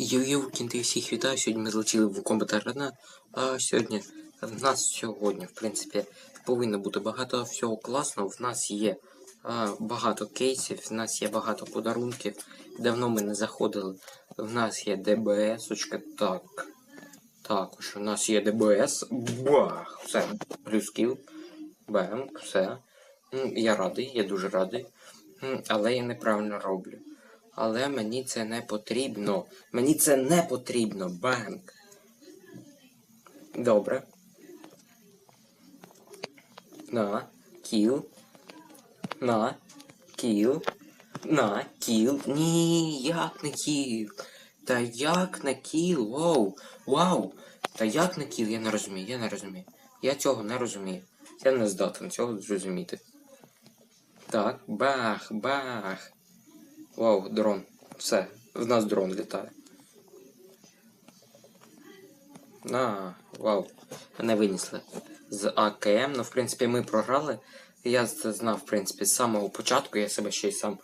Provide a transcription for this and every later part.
Йо-йо, кінти всіх вітаю. Сьогодні ми злетіли в Combat Arena. А сьогодні в нас сьогодні, в принципі, повинно бути багато всього класного. В нас є а, багато кейсів, в нас є багато подарунків. Давно ми не заходили. В нас є ДБС. -очка. Так. Також у нас є ДБС. Бах! Все. Плюс кіл. Бенк, все. Я радий, я дуже радий. Але я неправильно роблю. Але мені це не потрібно. Мені це не потрібно. Банк. Добре. На. Кіл. На. Кіл. На. Кіл. Ні, як не кіл. Та як на кіл? Воу. Вау. Та як на кіл? Я не розумію, я не розумію. Я цього не розумію. Я не здатен цього зрозуміти. Так, бах, бах. Вау, дрон. Все, в нас дрон літає. На, вау. Не винесли. З АКМ. Ну, в принципі, ми програли. Я це знав, в принципі, з самого початку. Я себе ще й сам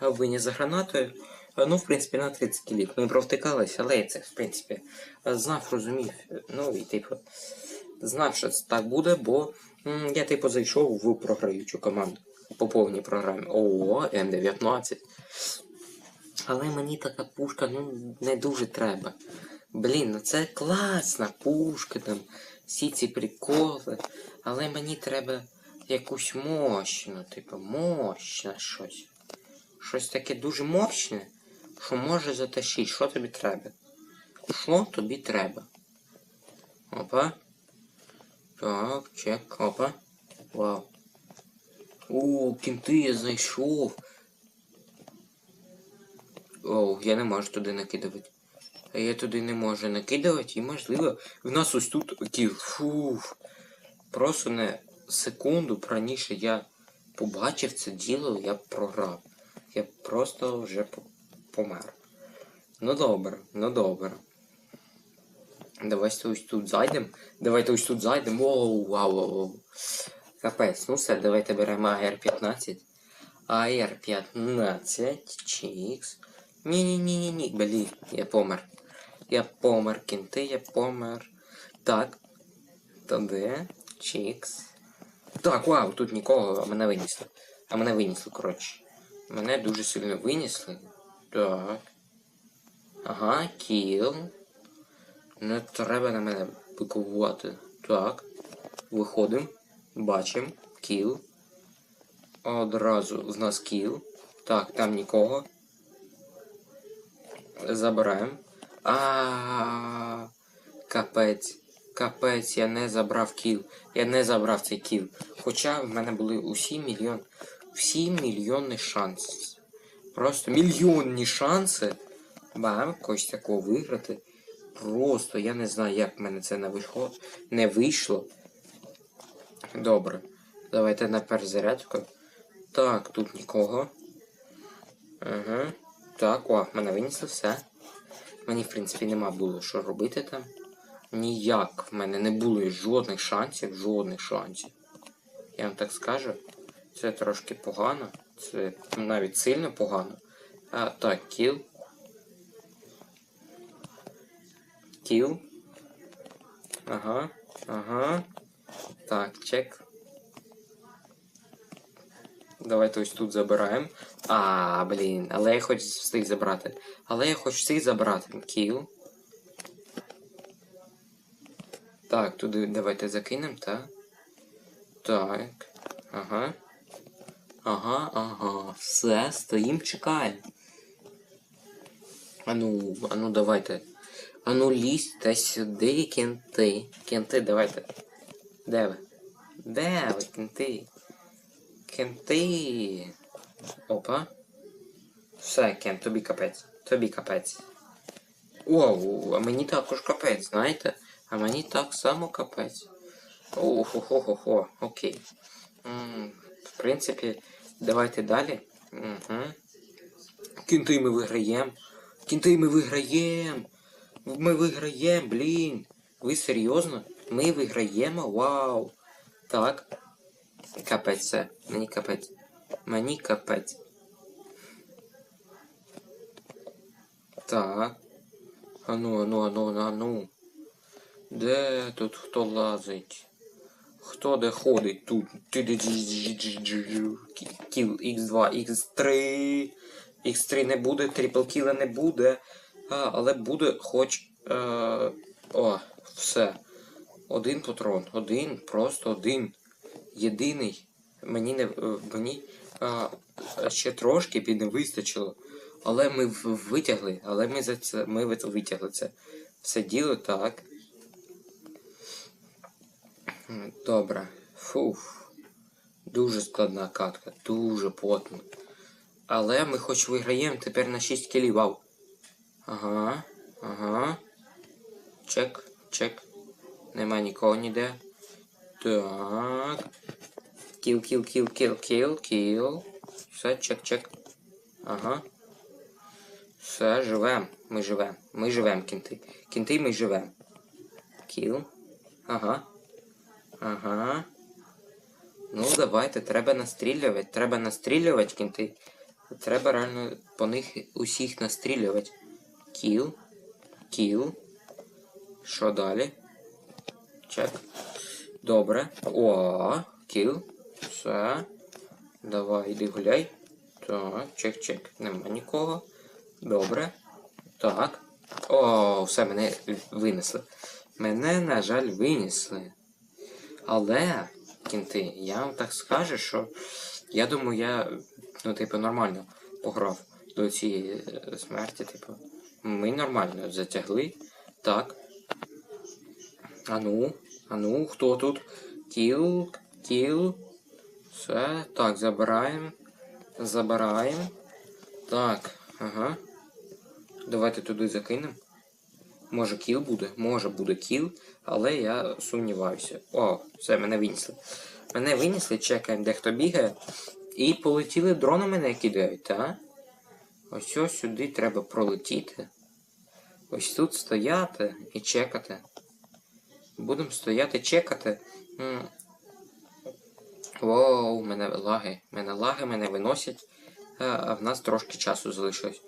виніс за гранатою. Ну, в принципі, на 30 кілів. Ми провтикалися, але я це, в принципі, знав, розумів. Ну і типу, знав, що це так буде, бо я, типу, зайшов в програючу команду по повній програмі. О, М19. Але мені така пушка ну, не дуже треба. Блін, ну це класна пушка, там, всі ці приколи. Але мені треба якусь мощну, типу, мощне щось. Щось таке дуже мощне, що може затащити. Що тобі треба? Що тобі треба? Опа. Так, чек, опа. Вау. У, кінти я знайшов. Оу, я не можу туди накидувати. А я туди не можу накидувати і можливо в нас ось тут кіл. Фуф. Просто не секунду раніше я побачив це діло, я програв. Я просто вже помер. Ну добре, ну добре. Давайте ось тут зайдемо. Давайте ось тут зайдемо. Оу, вау, вау. Капець, ну все, давайте беремо AR-15. AR-15, чікс. Ні-ні-ні-ні-ні, блін, я помер. Я помер, кінти, я помер. Так. Туди, чікс. Так, вау, тут нікого, а мене винесли. А мене винесли, коротше. Мене дуже сильно винесли. Так. Ага, кіл. Не треба на мене пикувати. Так. Виходимо. Бачимо. Кіл. Одразу в нас кіл. Так, там нікого. Забираємо. А капець. Капець, я не забрав кіл. Я не забрав цей кіл. Хоча в мене були усі мільйон. Всі мільйонні шанси. Просто мільйонні шанси. Бам, когось такого виграти. Просто я не знаю, як в мене це не вийшло. Не вийшло. Добре. Давайте на перезарядку. Так, тут нікого. Ага. Так, о, мене винесли все. Мені, в принципі, нема було що робити там. Ніяк в мене не було жодних шансів, жодних шансів. Я вам так скажу. Це трошки погано. Це навіть сильно погано. А, так, кіл. Кіл. Ага. Ага. Так, чек. Давайте ось тут забираємо. А, блін, але я хочу встиг забрати. Але я хочу встиг забрати. Кіл. Так, туди давайте закинемо, так? Так. Ага. Ага, ага. Все, стоїм, чекаємо. Ану, ану, давайте. Ану, лізьте сюди, кенти. Кенти, давайте. Де ви? Де ви, кенти? Кенти. Опа. Все, Кен, тобі капець. Тобі капець. Оу, а мені також капець, знаєте? А мені так само капець. Охо-хо-хо-хо, окей. М, В принципі, давайте далі. Угу. Кінти ми виграємо. Кінти ми виграємо. Ми виграємо, блін. Ви серйозно? Ми виграємо? Вау. Так. Капець все. Мені капець. Мені капець. Так. Ану, ану, ану, ану. Де тут хто лазить? Хто де ходить тут? Кіл X2, X3. X3 не буде, трипл кіла не буде. А, але буде хоч. Е, о, все. Один патрон. Один, просто один. Єдиний. Мені не мені а, ще трошки б не вистачило. Але ми витягли, але ми за це ми витягли це. Все діло так. Добре. Фуф. Дуже складна катка, дуже потно. Але ми хоч виграємо тепер на 6 кілів. Вау. Ага. Ага. Чек, чек. Нема нікого ніде. Так. Кіл, кіл, кіл, кіл, кіл, кіл. Все, чек, чек. Ага. Все, живем. Ми живем. Ми живем, кінти. Кінти ми живем. Кіл. Ага. Ага. Ну, давайте, треба настрілювати. Треба настрілювати, кінти. Треба реально по них усіх настрілювати. Кіл. Кіл. Що далі? Чек. Добре. О, кіл. Все. Давай, іди гуляй. Так, чек-чек. Нема нікого. Добре. Так. О, все, мене винесли. Мене, на жаль, винесли. Але, кінти, я вам так скажу, що я думаю, я, ну, типу, нормально пограв до цієї е, смерті, типу. Ми нормально затягли. Так. Ану, ану, хто тут? Кіл, кіл. Все. Так, забираємо. Забираємо. Так, ага. Давайте туди закинемо. Може кіл буде? Може буде кіл, але я сумніваюся. О, все, мене винесли. Мене винесли, чекаємо, де хто бігає. І полетіли дрони мене кидають, так? Ось ось сюди треба пролетіти. Ось тут стояти і чекати. Будемо стояти, чекати. Воу, мене лаги. Мене лаги, мене виносять. А, а в нас трошки часу залишилось.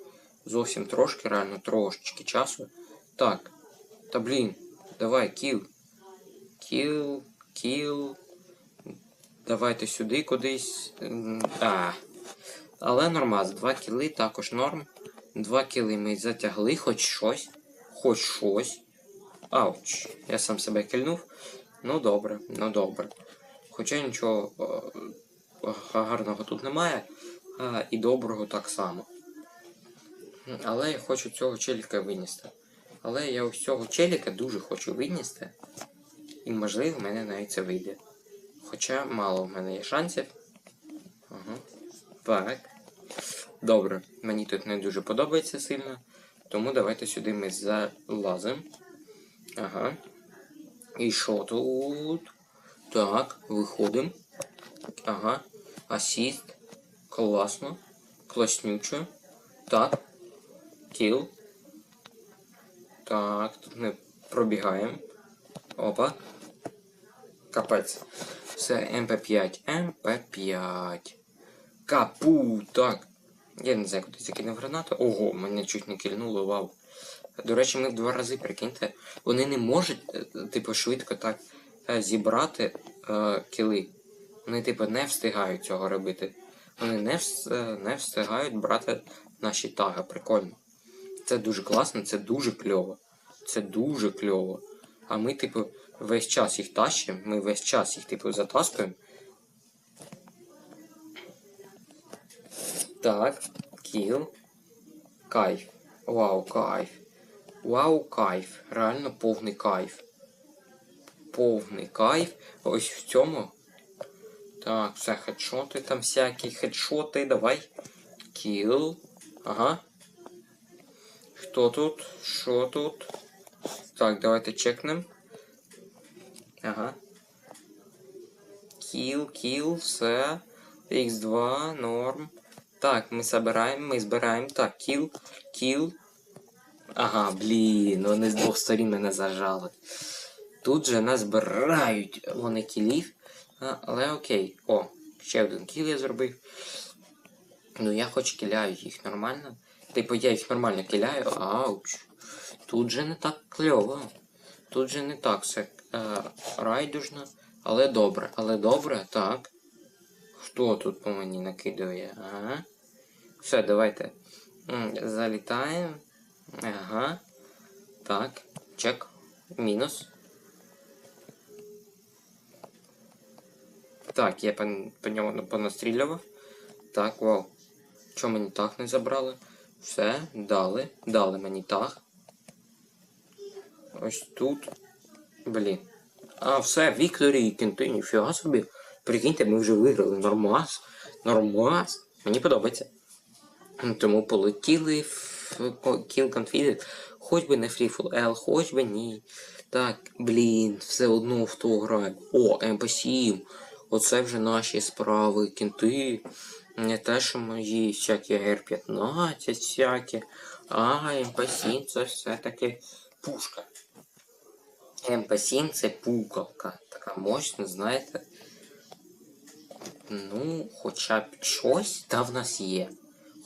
Зовсім трошки, реально трошечки часу. Так. Та блін. Давай, кіл. Кіл, кіл. Давайте сюди кудись. А. Але нормаз. Два кіли також норм. Два кіли ми затягли, хоч щось. Хоч щось. Ауч. Я сам себе кільнув. Ну добре, ну добре. Хоча нічого е, е, гарного тут немає. А, і доброго так само. Але я хочу цього челіка винести. Але я ось цього челіка дуже хочу винести. І можливо в мене навіть це вийде. Хоча мало в мене є шансів. Ага. Так. Добре, мені тут не дуже подобається сильно. Тому давайте сюди ми залазимо. Ага. І що тут? Так, виходимо. Ага. Асіст. Класно. Класнюче. Так. Кіл. Так, тут ми пробігаємо. Опа. Капець. Все, МП5. МП5. Капу. Так. Я не знаю, куди закинув гранату. Ого, мене чуть не кільнуло, вау. До речі, ми в два рази, прикиньте, вони не можуть, е, типу, швидко так е, зібрати е, кіли. Вони, типу, не встигають цього робити. Вони не, е, не встигають брати наші таги. Прикольно. Це дуже класно, це дуже кльово. Це дуже кльово. А ми, типу, весь час їх тащимо, ми весь час їх, типу, затаскуємо. Так, кіл. Кайф. Вау, кайф. Вау, кайф. Реально повний кайф. Повний кайф. Ось в цьому. Так, все, хедшоти там всякі, хедшоти, давай. Кіл. Ага. Хто тут? Що тут? Так, давайте чекнем. Ага. Кіл, кіл, все. Х2, норм. Так, ми збираємо, ми збираємо. Так, кіл, кіл. Ага, блін, вони з двох сторін мене зажали. Тут же нас збирають вони кілів. А, але окей. О, ще один кіл я зробив. Ну я хоч кіляю їх нормально. Типу я їх нормально киляю, ауч. Тут же не так кльово. Тут же не так все е, райдужно. Але добре, але добре, так. Хто тут по мені накидує? Ага. Все, давайте. Залітаємо. Ага. Так. Чек. Мінус. Так, я по, по ньому понастрілював. Так, вау. Чому мені так не забрали? Все, дали. Дали мені так. Ось тут. Блін. А, все, Вікторі і ніфіга собі. Прикиньте, ми вже виграли. Нормас. Нормас. Мені подобається. Тому полетіли в Kill Confided. Хоч би не Freeful L, хоч би ні. Так, блін, все одно в то граю. О, МП7. Оце вже наші справи, кінти. Не те, що мої всякі ГР-15 всякі. А, МП7 це все-таки пушка. МП7 це пукалка. Така мощна, знаєте. Ну, хоча б щось та в нас є.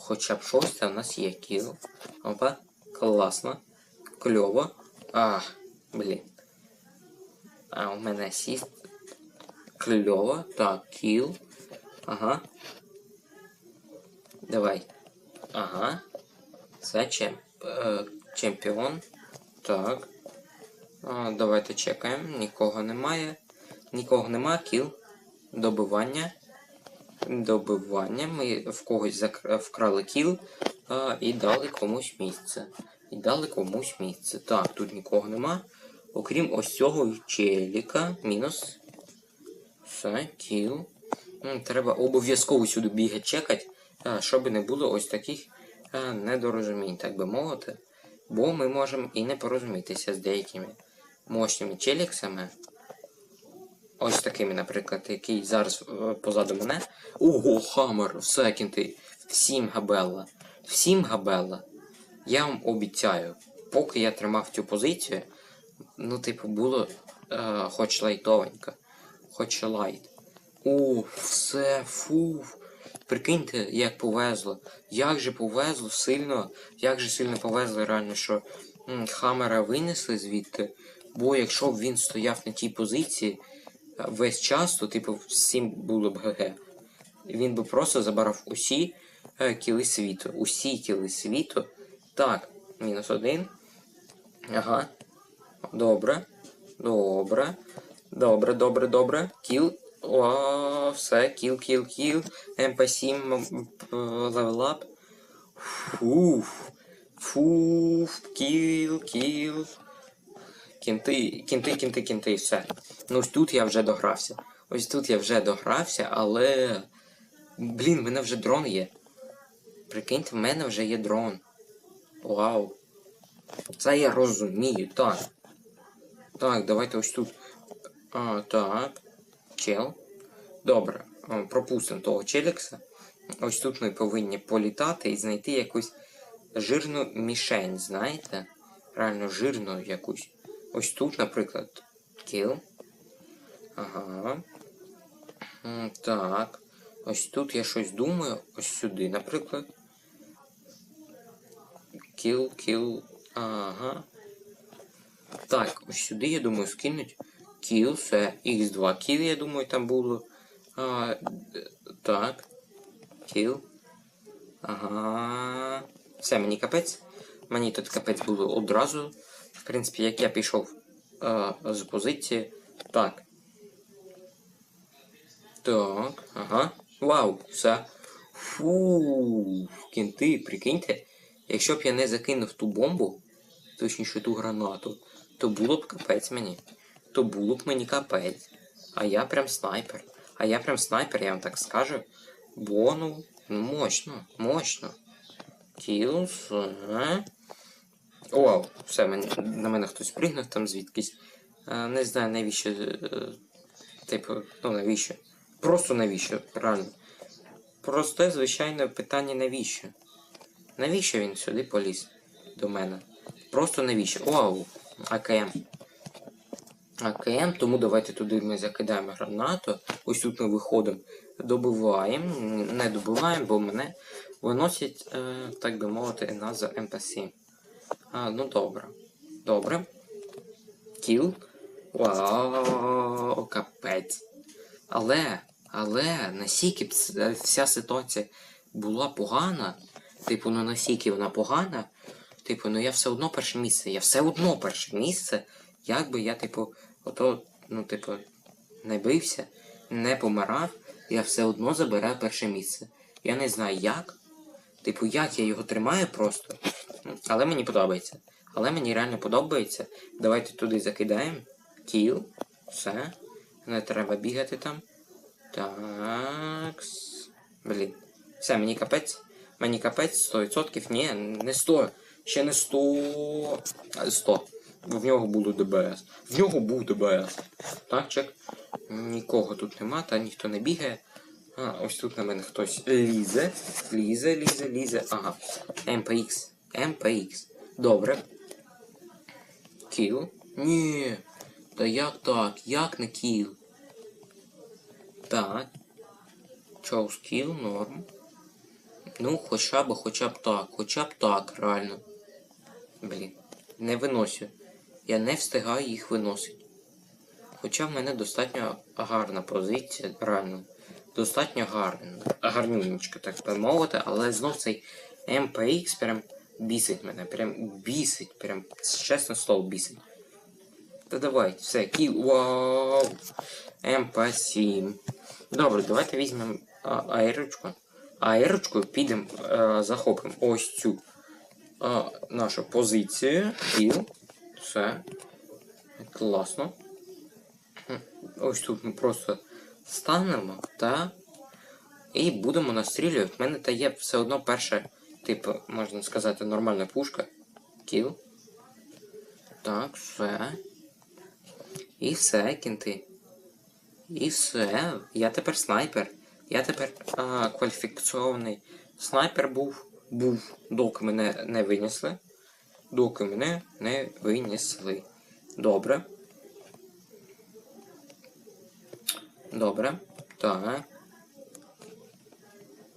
Хоча б щось в нас є кіл. Опа, класно. Кльово. А, блін. А у мене сіст. Кльово. Так, кіл. Ага. Давай. Ага. Це чемп... е, чемпіон. Так. А, давайте чекаємо. Нікого немає. Нікого немає. Кіл. Добивання. Добивання. Ми в когось вкрали кіл а, і дали комусь місце. І дали комусь місце. Так, тут нікого нема. Окрім ось цього челіка. Мінус. Все, кіл. Треба обов'язково сюди бігати чекати, щоб не було ось таких недорозумінь, так би мовити. Бо ми можемо і не порозумітися з деякими мощними челіксами. Ось такими, наприклад, який зараз е, позаду мене. Ого, хамер, все кінти. Всім габелла. Всім габелла. Я вам обіцяю, поки я тримав цю позицію, ну, типу, було е, хоч лайтовенько, хоч лайт. О, все, фу. Прикиньте, як повезло. Як же повезло сильно, як же сильно повезло реально, що м, Хаммера винесли звідти. Бо якщо б він стояв на тій позиції весь час, то типу всім було б ГГ. Він би просто забрав усі е, кіли світу. Усі кіли світу. Так, мінус один. Ага. Добре. Добре. Добре, добре, добре. Кіл. О, все, кіл, кіл, кіл. МП7 левелап. Фуф. Фуф. Кіл, кіл. Кінти, кінти, кінти, кінти, все. Ну ось тут я вже догрався. Ось тут я вже догрався, але. Блін, в мене вже дрон є. Прикиньте, в мене вже є дрон. Вау. Це я розумію, так. Так, давайте ось тут. А, так. Чел. Добре. Пропустимо того челікса. Ось тут ми повинні політати і знайти якусь жирну мішень, знаєте? Реально жирну якусь. Ось тут, наприклад, кіл. Ага. Так. Ось тут я щось думаю. Ось сюди, наприклад. Кіл, кіл. Ага. Так, ось сюди, я думаю, скинуть. Кіл, все. Х2 кіл, я думаю, там було. А, так. Кіл. Ага. Все, мені капець. Мені тут капець було одразу. В принципі, як я пішов а, з позиції. Так. Так, ага. Вау, все. Фу, кінти, прикиньте. Якщо б я не закинув ту бомбу, точніше ту гранату, то було б капець мені. То було б мені капець. А я прям снайпер. А я прям снайпер, я вам так скажу. Бо ну, ну мощно, мощно. Кілс. Ага. О, все, на мене хтось пригнув там звідкись. А, не знаю навіщо. е, Типу, ну навіщо? Просто навіщо, реально. Просте, звичайне питання навіщо? Навіщо він сюди поліз до мене? Просто навіщо? Вау, АКМ. АКМ, тому давайте туди ми закидаємо гранату. Ось тут ми виходимо, добиваємо. Не добиваємо, бо мене виносять, е, так би мовити, нас за МП7. А, ну добре. Добре. Кіл. Вау, капець. Але, але, настільки б вся ситуація була погана, типу, ну настільки вона погана, типу, ну я все одно перше місце, я все одно перше місце, як би я, типу, ото, ну, типу, не бився, не помирав, я все одно забираю перше місце. Я не знаю як. Типу, як я його тримаю просто. Але мені подобається. Але мені реально подобається. Давайте туди закидаємо. Кіл. Все. Не треба бігати там. Так. Блін. Все, мені капець. Мені капець 100%. Ні, не 100. Ще не 100. А, 100. В нього було ДБС. В нього був ДБС. Так, чек. Нікого тут нема, та ніхто не бігає. А, ось тут на мене хтось лізе. Лізе, лізе, лізе. Ага. МПХ. МПХ. Добре. Кіл. Ні. Та як так? Як не кіл? Так. Чоус кіл, норм. Ну, хоча б, хоча б так, хоча б так, реально. Блін. Не виносю. Я не встигаю їх виносити. Хоча в мене достатньо гарна позиція, реально. Достатньо гарна. Гарнюнечка, так би мовити, але знов цей MPX прям бісить мене. Прям бісить. Прям чесне слово бісить. Та давай, все, кіл. Вау! МП7. Добре, давайте візьмемо аерочку. Аерочкою підемо е, захопимо ось цю а, нашу позицію. Кіл. Все. Класно. Ось тут ми просто станемо та і будемо настрілювати. В мене та є все одно перша, типу, можна сказати, нормальна пушка. Кіл. Так, все. І все, кінти. І все. Я тепер снайпер. Я тепер а, кваліфікаційний снайпер був. Був, доки мене не винесли. Доки мене не винесли. Добре. Добре. Так.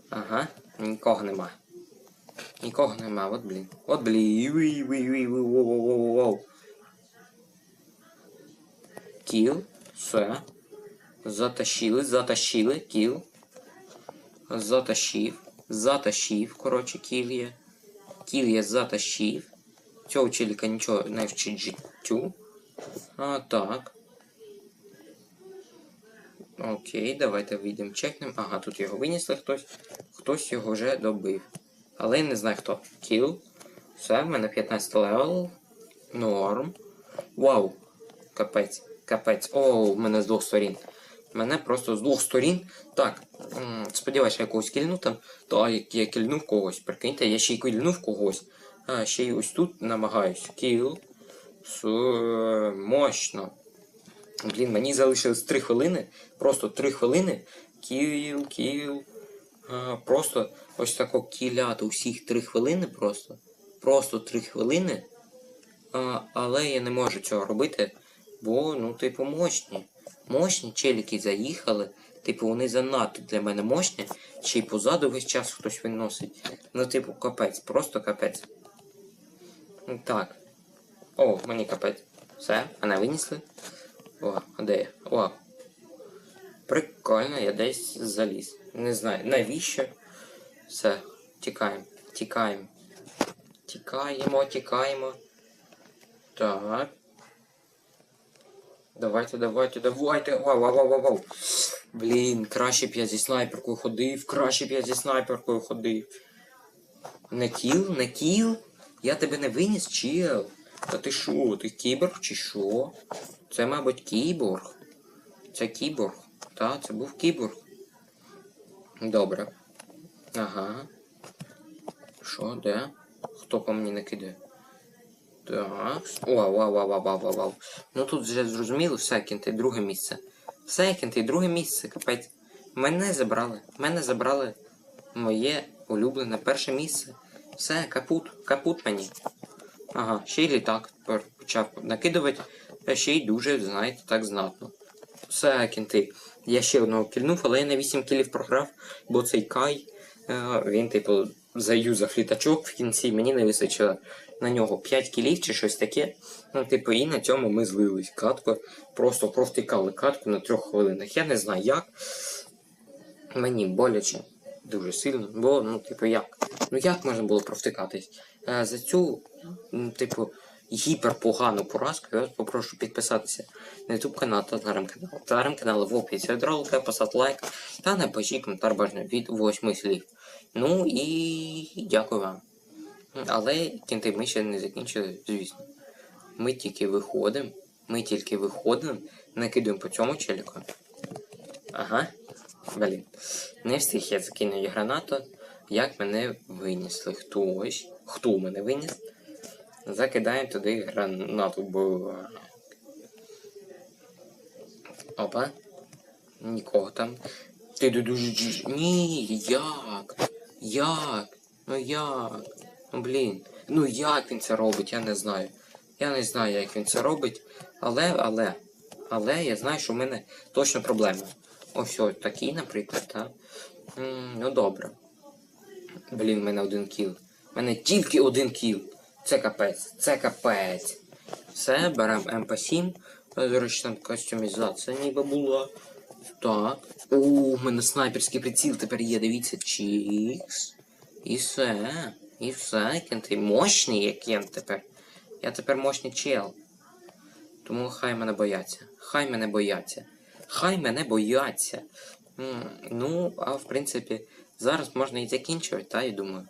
Ага, нікого нема. Нікого нема, от блін. От блін. Кіл. Все. Затащили, затащили, кіл. Затащив. Затащив, коротше, кіл є. Кіл я затащив. Цього челіка нічого не вчить життю. А, так. Окей, давайте вийдемо, чекнемо. Ага, тут його винесли хтось. Хтось його вже добив. Але я не знаю хто. Кіл. Все, в мене 15 левел. Норм. Вау. Капець. Капець. О, в мене з двох сторін. Мене просто з двох сторін. Так. Сподіваюся, я когось кільну там. Так, я кільнув когось. Прикиньте, я ще й кільнув когось. А, ще й ось тут намагаюсь. Кіл. С... Мощно. Блін, мені залишилось 3 хвилини. Просто 3 хвилини. Кіл, кіл. А, просто ось тако кіляти усіх 3 хвилини просто. Просто 3 хвилини. А, але я не можу цього робити, бо, ну, типу, мощні. Мощні челіки заїхали. Типу, вони занадто для мене мощні. Ще й позаду весь час хтось виносить. Ну, типу, капець, просто капець. Ну, Так. О, мені капець. Все, мене винесли. О, а де я? О. Прикольно, я десь заліз. Не знаю, навіщо? Все, тікаємо, тікаємо. Тікаємо, тікаємо. Так. Давайте, давайте, давайте. Вау, вау, вау, вау. Блін, краще б я зі снайперкою ходив, краще б я зі снайперкою ходив. Не кіл, не кіл? Я тебе не виніс, чел. Та ти що, ти кіборг чи що? Це, мабуть, кіборг. Це кіборг. Так, це був кіборг. Добре. Ага. Що, де? Хто по мені накидає? Так. Вау, вау, вау, вау, вау, вау. Ну тут вже зрозуміло, все, кінти, друге місце. Все, кінти, друге місце, капець. Мене забрали. Мене забрали моє улюблене перше місце. Все, капут, капут мені. Ага, ще й літак тепер почав накидувати, а ще й дуже, знаєте, так знатно. Все, кінти. Я ще одного кільнув, але я на 8 кілів програв, бо цей Кай Е, Він, типу, заюзав літачок в кінці, мені не вистачило на нього 5 кілів чи щось таке. Ну, типу, і на цьому ми злились. Катку просто провтикали катку на трьох хвилинах. Я не знаю як. Мені боляче дуже сильно, бо, ну, типу, як? Ну як можна було провтикатись? Е, за цю, типу, гіперпогану поразку я вас попрошу підписатися на YouTube канал та телеграм-канал. Телеграм-канал в описі від поставити лайк та напишіть коментар бажано від 8 слів. Ну і дякую вам. Але кінти ми ще не закінчили, звісно. Ми тільки виходимо, ми тільки виходимо, накидуємо по цьому челіку. Ага. Блін. Не встиг я закинути гранату, як мене винесли. Хтось. Хто мене виніс? Закидаємо туди гранату, бо. Опа. Нікого там. Ти дуже. Ні, як? Як? Ну як? Ну блін. Ну як він це робить, я не знаю. Я не знаю, як він це робить. Але, але, але я знаю, що в мене точно проблема. Ось ось такий, наприклад, так? Ну добре. Блін, в мене один кіл. У мене тільки один кіл. Це капець, це капець. Все, беремо МП7. До речі, там кастомізація ніби була. Так. О, у мене снайперський приціл тепер є, дивіться, чікс. І все. І все, кент. І мощний є кент тепер. Я тепер мощний чел. Тому хай мене бояться. Хай мене бояться. Хай мене бояться. Ну, а в принципі, зараз можна і закінчувати, та я думаю.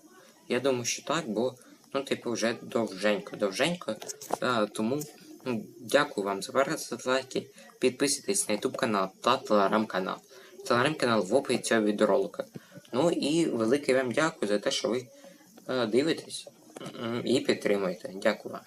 Я думаю, що так, бо, ну, типу, вже довженько, довженько. А, тому ну, дякую вам за перегляд, за лайки. Підписуйтесь на YouTube канал та телеграм-канал. Телеграм-канал в описі цього відеоролика. Ну і велике вам дякую за те, що ви е, дивитесь і підтримуєте. Дякую вам.